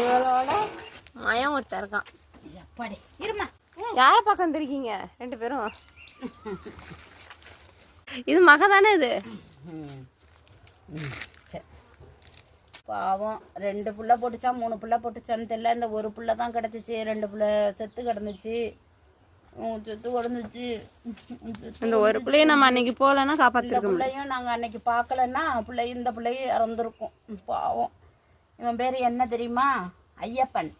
இவளோட மயம் ஒருத்தன் இருக்கான். இருமா. யாரை பார்க்க வந்திருக்கீங்க? ரெண்டு பேரும். இது மக தானே இது? பாவம் ரெண்டு புள்ள போட்டுச்சா மூணு புள்ள போட்டுச்சான்னு தெரியல. இந்த ஒரு புள்ள தான் கிடச்சிச்சு. ரெண்டு புள்ள செத்து கிடந்துச்சு. செத்து கிடந்துச்சு இந்த ஒரு பிள்ளைய நம்ம அன்னைக்கு போகலன்னா முடியும். பிள்ளையும் நாங்கள் அன்னைக்கு பார்க்கலன்னா பிள்ளை இந்த பிள்ளையும் இறந்துருக்கும். பாவம். இவன் பேர் என்ன தெரியுமா? ஐயப்பன்.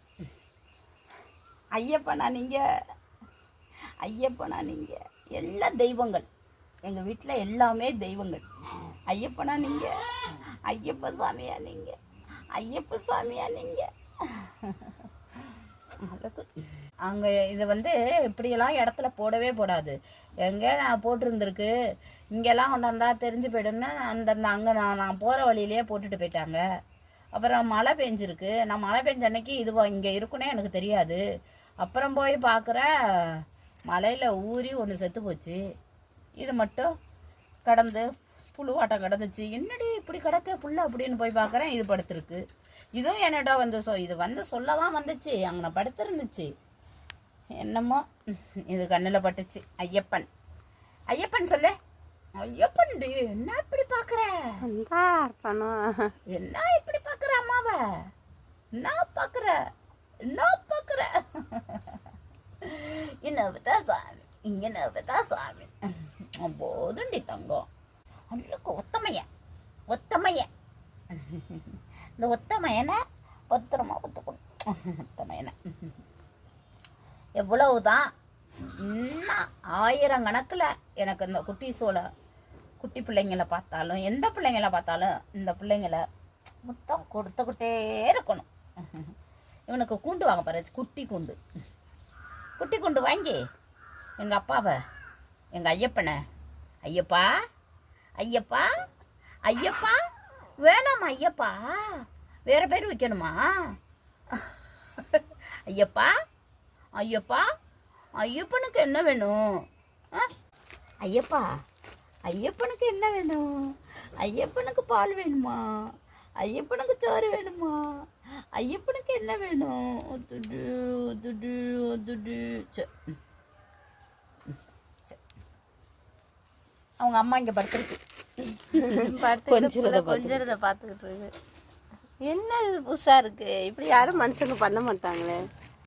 ஐயப்பனா நீங்கள் ஐயப்பனா நீங்கள் எல்லா தெய்வங்கள். எங்கள் வீட்டில் எல்லாமே தெய்வங்கள். ஐயப்பனா நீங்கள் ஐயப்ப சாமியா நீங்கள் ஐயப்ப சாமியா நீங்கள் அங்கே இது வந்து இப்படியெல்லாம் இடத்துல போடவே போடாது. எங்கே நான் போட்டிருந்துருக்கு? இங்கெல்லாம் கொண்டாந்தா தெரிஞ்சு போயிடும்னு அந்த அங்கே நான் நான் போகிற வழியிலேயே போட்டுட்டு போயிட்டாங்க. அப்புறம் மழை பெஞ்சிருக்கு. நான் மழை பெஞ்ச அன்னைக்கு இது இங்கே இருக்குன்னே எனக்கு தெரியாது. அப்புறம் போய் பார்க்குறேன் மலையில் ஊறி ஒன்று செத்து போச்சு. இது மட்டும் கடந்து புழுவாட்டம் கிடந்துச்சு. என்னடி இப்படி கிடக்க புள்ள அப்படின்னு போய் பார்க்குறேன் இது படுத்திருக்கு. இதுவும் என்னடா வந்து சொ இது வந்து சொல்ல தான் வந்துச்சு அங்கே படுத்திருந்துச்சு. என்னமோ இது கண்ணில் பட்டுச்சு. ஐயப்பன். ஐயப்பன் சொல்லு. ஐயப்பன் என்ன இப்படி பார்க்குற என்ன இப்படி நான் பார்க்குற நான் பார்க்குற. என்னவுதா சாமி இங்கே சாமி. போதுண்டி தங்கம். அன்றைக்கு ஒத்தமைய ஒத்தமைய. இந்த ஒத்தமையனை பத்திரமா ஒத்துக்கணும். ஒத்தமையனை. எவ்வளவுதான் இன்னும் ஆயிரம் கணக்கில் எனக்கு இந்த குட்டி சோலை குட்டி பிள்ளைங்களை பார்த்தாலும் எந்த பிள்ளைங்கள பார்த்தாலும் இந்த பிள்ளைங்களை மொத்தம் கொடுத்துக்கிட்டே இருக்கணும். இவனுக்கு கூண்டு வாங்க பாரு குட்டி கூண்டு. குட்டி கூண்டு வாங்கி எங்கள் அப்பாவை எங்கள் ஐயப்பனை ஐயப்பா ஐயப்பா ஐயப்பா வேணாமா ஐயப்பா வேற பேர் வைக்கணுமா? ஐயப்பா ஐயப்பா ஐயப்பனுக்கு என்ன வேணும்? ஆ? ஐயப்பா ஐயப்பனுக்கு என்ன வேணும்? ஐயப்பனுக்கு பால் வேணுமா? ஐயப்பனுக்கு சோறு வேணுமா? ஐயப்பனுக்கு என்ன வேணும்? ஒத்துடு ஒத்துடு ஒத்துடு. அவங்க அம்மா இங்கே படுத்துருக்கு. கொஞ்சிறத கொஞ்சிறத பார்த்துக்கிட்டு இருக்கு. என்ன இது புதுசா இருக்கு? இப்படி யாரும் மனுஷங்க பண்ண மாட்டாங்களே?